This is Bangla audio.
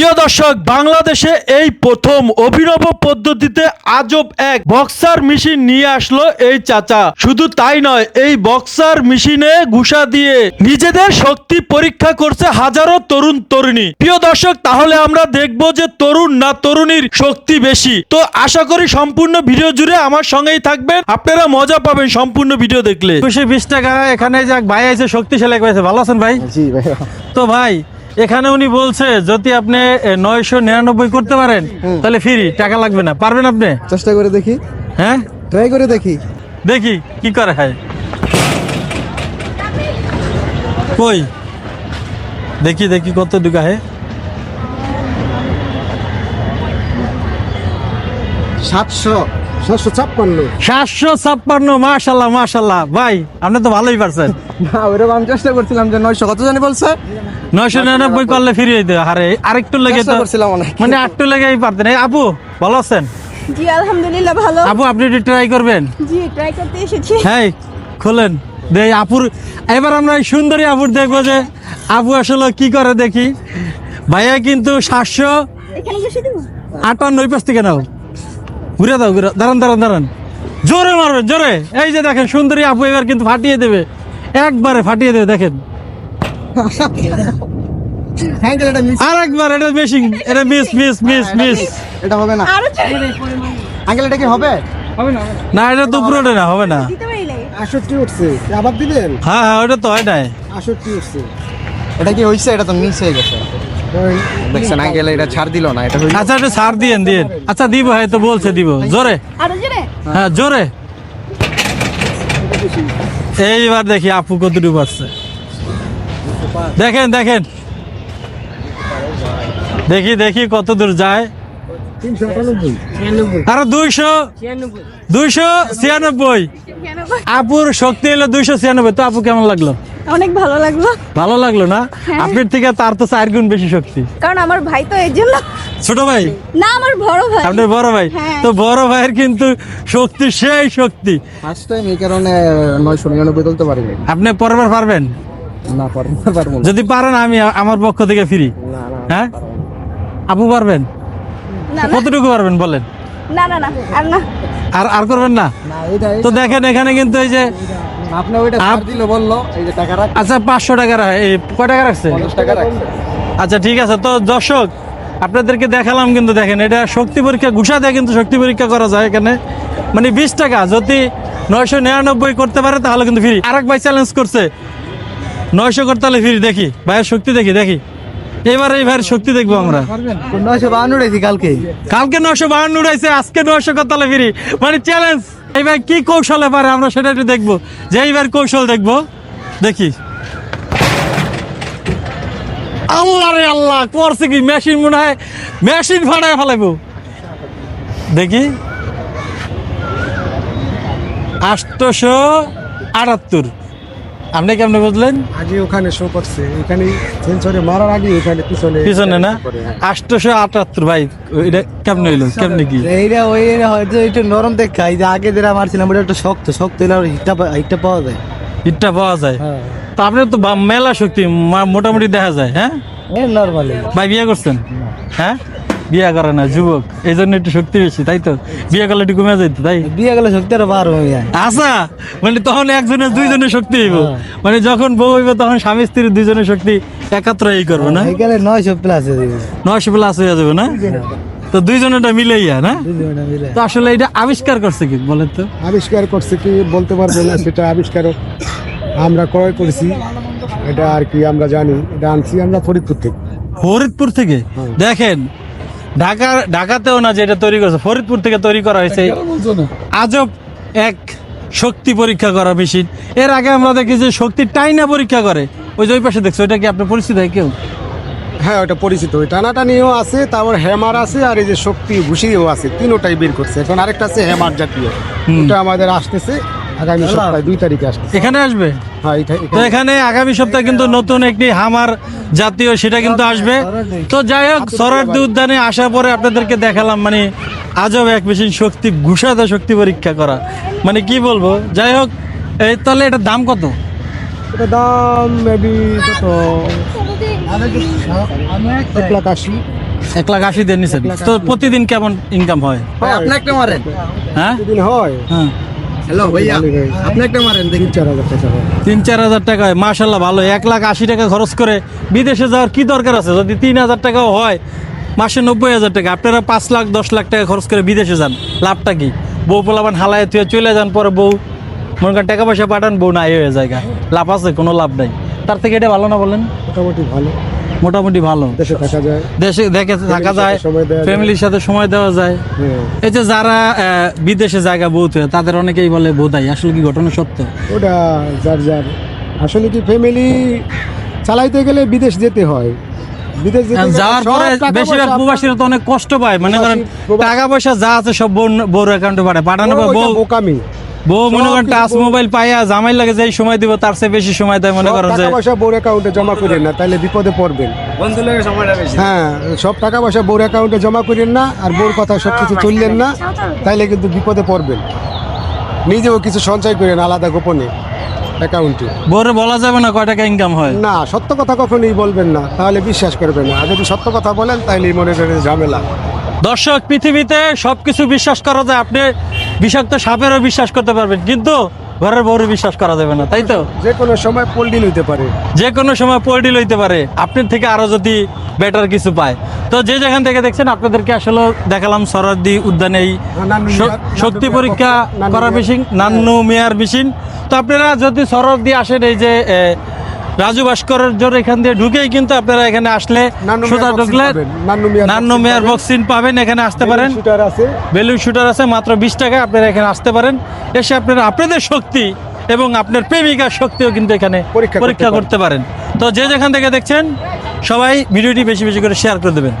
প্রিয় দর্শক বাংলাদেশে এই প্রথম অভিনব পদ্ধতিতে আজব এক বক্সার মেশিন নিয়ে আসলো এই চাচা। শুধু তাই নয় এই বক্সার মেশিনে ঘুষা দিয়ে নিজেদের শক্তি পরীক্ষা করছে হাজারো তরুণ তরুণী। প্রিয় দর্শক তাহলে আমরা দেখব যে তরুণ না তরুণীর শক্তি বেশি। তো আশা করি সম্পূর্ণ ভিডিও জুড়ে আমার সঙ্গেই থাকবেন। আপনারা মজা পাবেন সম্পূর্ণ ভিডিও দেখলে। দুশো বিশ টাকা এখানে যাক ভাই আছে শক্তিশালী ভালো আছেন ভাই? জি তো ভাই এখানে উনি বলছে যদি আপনি নয়শো নিরানব্বই করতে পারেন তাহলে ফ্রি টাকা লাগবে না। পারবেন আপনি? চেষ্টা করে দেখি। হ্যাঁ? ট্রাই করে দেখি। দেখি কি করে হয়। কই? দেখি দেখি কত দুগা হে সাতশো। সাতশো ছাপ্পান্ন। সাতশো ছাপ্পান্ন মাশাল্লাহ মাশাল্লাহ ভাই আপনি তো ভালোই পারছেন। না ওইরকম আমি চেষ্টা করছিলাম যে নয়শো কত জানি বলছে? নয়শো নিরানব্বই করলে ফ্রি হইতে আরে আরেকটু লেগে চেষ্টা তো করছিলাম অনেক। মানে আরেকটু লেগেই পারতেন এই আপু ভালো আছেন? জি আলহামদুলিল্লাহ ভালো। আপু আপনি একটু ট্রাই করবেন। জি ট্রাই করতে এসেছি। হ্যাঁ খোলেন। দে আপুর এবার আমরা সুন্দরী আপুর দেখব যে আপু আসলে কি করে দেখি। ভাইয়া কিন্তু সাতশো আটান্ন ওই পাশ থেকে নাও। ঘুরে দাও ঘুরে দাঁড়ান দাঁড়ান দাঁড়ান। জোরে মারবেন জোরে। এই যে দেখেন সুন্দরী আপু এবার কিন্তু ফাটিয়ে দেবে। একবারে ফাটিয়ে দেবে দেখেন। হ্যাঙ্গেল এটা আর একবার এটা মেশিং এটা মিস মিস মিস মিস এটা হবে না। হ্যাঙ্গেল এটা কি হবে? হবে না না। এটা তো পুরোটা না হবে না। আষট্টি উঠছে। আবার দিবেন? হ্যাঁ হ্যাঁ ওটা তো হয় নাই। আষট্টি উঠছে। এটা কি হয়েছে এটা তো মিস হয়ে গেছে। দেখছেন আঙ্কেল এটা ছাড় দিল না এটা আচ্ছা এটা সার দিয়েন দিয়েন। আচ্ছা দিব হ্যাঁ তো বলছে দিব। জোরে? হ্যাঁ জোরে। এইবার দেখি আপু কতটুকু দেখেন দেখেন। দেখি দেখি কত দূর যায়। আরও দুইশো দুইশো ছিয়ানব্বই। আপুর শক্তি হলো দুইশো ছিয়ানব্বই। তো আপু কেমন লাগল? অনেক ভালো লাগল। ভালো লাগল না? হ্যাঁ। আপনার থেকে তার তো চার গুণ বেশি শক্তি। কারণ আমার ভাই তো এর জন্য ছোট ভাই? না আমার বড় ভাই। আপনার বড় ভাই? হ্যাঁ। তো বড় ভাইয়ের কিন্তু শক্তি সেই শক্তি। ফার্স্ট টাইম এই কারণে নয়শো নিরানব্বই তুলতে পারিনি। আপনি পরেরবার পারবেন? না পারব না। যদি পারেন আমি আমার পক্ষ থেকে ফ্রি না না হ্যাঁ? আপু পারবেন? কতটুকু পারবেন বলেন? না না না আর না। আর আর করবেন না? না তো দেখেন এখানে কিন্তু এই যে আপনি ওইটা ছাড় দিল বলল এই যে টাকা রাখ। আচ্ছা পাঁচশো টাকা রা- এই কয় টাকা রাখছে? পঞ্চাশ টাকা রাখছে আচ্ছা ঠিক আছে তো দর্শক আপনাদেরকে দেখালাম কিন্তু দেখেন এটা শক্তি পরীক্ষা ঘুষা দিয়ে কিন্তু শক্তি পরীক্ষা করা যায় এখানে। মানে বিশ টাকা যদি নয়শো নিরানব্বই করতে পারে তাহলে কিন্তু ফ্রি আরেক ভাই চ্যালেঞ্জ করছে নয়শো করতে হলে ফ্রি দেখি। ভাইয়ের শক্তি দেখি দেখি। এবার এই ভাইয়ের শক্তি দেখব আমরা। নয়শো বাহান্ন উঠেছি কালকে। কালকে নশো বাহান্ন উড়াইছে আজকে নশো কতালে ফিরি মানে চ্যালেঞ্জ এইবার কি কৌশলে পারে আমরা সেটা একটু দেখব। যে এইবার কৌশল দেখব। দেখি। আল্লাহ রে আল্লাহ, করছে কি? মেশিন মনে হয়, মেশিন ফাটায় ফেলাইবো। দেখি। আটশো আটাত্তর। আপনি কেমনে বুঝলেন? আগে ওখানে শো করছে। এখানে সেন্সরে মারার আগে এখানে পিছনে পিছনে না? আটশোশো আটাত্তর ভাই এটা কেমনে হইল? কেমনে কি? এইটা ওই হয়তো একটু নরম দেখা এই যে আগে যেটা মারছিলাম ওটা একটু শক্ত শক্ত হলে হিটটা হিটটা পাওয়া যায়। হিটটা পাওয়া যায়। হ্যাঁ। তো আপনার তো মেলা শক্তি মোটামুটি দেখা যায় হ্যাঁ? নরমালি ভাই বিয়ে করছেন? হ্যাঁ? বিয়ে করে না যুবক। এই জন্য একটু শক্তি বেশি তাই তো? বিয়ে করলে একটু কমে যাইতো তাই? বিয়ে গেলে শক্তি আরও বার হয়ে যায় আচ্ছা মানে তখন একজনের দুইজনের শক্তি হইব। মানে যখন বউ হইব তখন স্বামী স্ত্রীর দুইজনের শক্তি একাত্র এই করব না? এখানে নয়শো প্লাস হয়ে যাবে। নয়শো প্লাস হয়ে যাবে না? তো দুইজনেরটা মিলে ইয়া না তো আসলে এটা আবিষ্কার করছে কি বলেন তো? আবিষ্কার করছে কি বলতে পারব না সেটা আবিষ্কার আমরা ক্রয় করেছি। এটা আর কি আমরা জানি এটা আনছি আমরা ফরিদপুর থেকে। ফরিদপুর থেকে? দেখেন ঢাকা ঢাকাতেও না যে এটা তৈরি করেছে ফরিদপুর থেকে তৈরি করা হয়েছে। আজব এক শক্তি পরীক্ষা করা মেশিন। এর আগে আমরা দেখি যে শক্তি টাইনা পরীক্ষা করে। ওই যে ওই পাশে দেখছ ওইটা কি আপনার পরিচিত হয় কেউ? হ্যাঁ ওটা পরিচিত। ওই টানাটানিও আছে তারপর হ্যামার আছে আর এই যে শক্তি ঘুষিও আছে তিনোটাই বের করছে। এখন আরেকটা আছে হ্যামার জাতীয়। ওটা আমাদের আসতেছে। আগামী সপ্তাহে দুই তারিখে আসতেছে এখানে আসবে? হ্যাঁ তো এখানে আগামী সপ্তাহে কিন্তু নতুন একটি হামার জাতীয় সেটা কিন্তু আসবে। তো যাই হোক সরার্দি উদ্যানে আসার পরে আপনাদেরকে দেখালাম মানে আজব এক মেশিন শক্তি ঘুষাতে শক্তি পরীক্ষা করা। মানে কি বলব? যাই হোক এই তাহলে এটার দাম কত? এটা দাম মেবি কত? এক লাখ আশি। এক লাখ আশি দিয়ে নিছেন তো প্রতিদিন কেমন ইনকাম হয়? আপনি একটা মারেন। হ্যাঁ? হয়। হ্যাঁ। হ্যালো ভাইয়া আপনি একটা মারেন দেখি। তিন চার হাজার টাকা। হয় তিন চার হাজার টাকা মাশাল্লাহ ভালো এক লাখ আশি টাকা খরচ করে বিদেশে যাওয়ার কি দরকার আছে? যদি তিন হাজার টাকাও হয় মাসে নব্বই হাজার টাকা আপনারা পাঁচ লাখ দশ লাখ টাকা খরচ করে বিদেশে যান। লাভটা কি? বউ পোলাবান হালায় তুই চলে যান পরে বউ। মনে করেন টাকা পয়সা পাঠান বউ নাই হয়ে জায়গা লাভ আছে কোনো লাভ নাই। তার থেকে এটা ভালো না বলেন? মোটামুটি ভালো। মোটামুটি ভালো। দেশে থাকা যায়। দেশে দেখে থাকা যায়। ফ্যামিলির সাথে সময় দেওয়া যায়। হ্যাঁ। এই যে যারা বিদেশে জায়গা বহুত তাদের অনেকেই বলে বোধাই আসলে কি ঘটনা সত্য? ওটা যার যার। আসলে কি ফ্যামিলি চালাইতে গেলে বিদেশ যেতে হয়। বিদেশ যেতে যাওয়ার পরে টাকা বেশিরভাগ পয়সা প্রবাসীরা তো অনেক কষ্ট পায়। মনে প্রবাসী- টাকা পয়সা যা আছে সব বউর অ্যাকাউন্টে পাঠায় পাঠানো বউ বোকামি। বউ মনে করেন টাচ মোবাইল পাইয়া জামাই লাগে যেই সময় দিব তার চেয়ে বেশি সময় দেয় মনে করেন যে টাকা পয়সা বোর অ্যাকাউন্টে জমা করেন না তাইলে বিপদে পড়বেন। বন্ধু লোকের সময়টা বেশি। হ্যাঁ সব টাকা পয়সা বোর অ্যাকাউন্টে জমা করেন না আর বোর কথা সব কিছু চললেন না তাইলে কিন্তু বিপদে পড়বেন। নিজেও কিছু সঞ্চয় করেন আলাদা গোপনে অ্যাকাউন্টে বউরে বলা যাবে না কয় টাকা ইনকাম হয়। না সত্য কথা কখনোই বলবেন না তাহলে বিশ্বাস করবেন না। আর যদি সত্য কথা বলেন তাহলেই মনে করেন ঝামেলা। দর্শক পৃথিবীতে সবকিছু বিশ্বাস করা যায়। আপনি বিষাক্ত সাপেরও বিশ্বাস করতে পারবেন কিন্তু ঘরের বউরে বিশ্বাস করা যাবে না তাই তো? যে কোনো সময় পোল্ডিল হইতে পারে। যে কোনো সময় পোল্ট্রি লইতে পারে আপনার থেকে আরও যদি বেটার কিছু পায়। তো যে যেখান থেকে দেখছেন আপনাদেরকে আসলে দেখালাম সরারদি উদ্যানে এই মিয়ার- শক্তি পরীক্ষা করা মেশিন নান্নু মেয়ার মেশিন। তো আপনারা যদি সরদ আসেন এই যে রাজু ভাস্কর এখান দিয়ে ঢুকেই কিন্তু আপনারা এখানে আসলে সুতা সোজা ঢুকলে নান্নু মিয়ার। বক্সিন পাবেন। এখানে আসতে পারেন। বেলুন শুটার আছে মাত্র বিশ টাকা আপনারা এখানে আসতে পারেন। এসে আপনারা আপনাদের শক্তি এবং আপনার প্রেমিকার শক্তিও কিন্তু এখানে পরীক্ষা করতে পারেন। তো যে যেখান থেকে দেখছেন সবাই ভিডিওটি বেশি বেশি করে শেয়ার করে দেবেন।